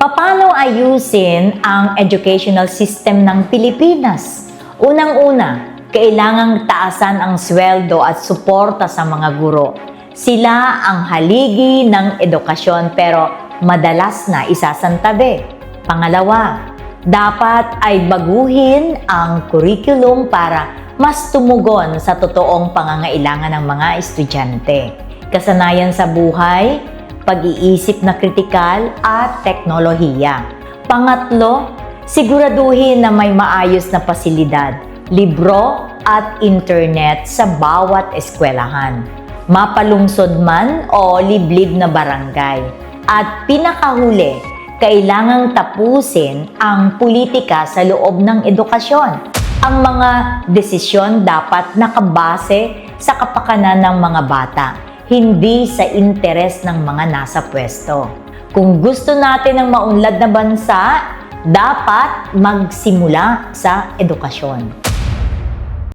Paano ayusin ang educational system ng Pilipinas? Unang-una, kailangang taasan ang sweldo at suporta sa mga guro. Sila ang haligi ng edukasyon pero madalas na isasantabi. Pangalawa, dapat ay baguhin ang curriculum para mas tumugon sa totoong pangangailangan ng mga estudyante. Kasanayan sa buhay, pag-iisip na kritikal at teknolohiya. Pangatlo, siguraduhin na may maayos na pasilidad, libro at internet sa bawat eskwelahan. Mapalungsod man o liblib na barangay. At pinakahuli, kailangang tapusin ang politika sa loob ng edukasyon. Ang mga desisyon dapat nakabase sa kapakanan ng mga bata, hindi sa interes ng mga nasa pwesto. Kung gusto natin ng maunlad na bansa, dapat magsimula sa edukasyon.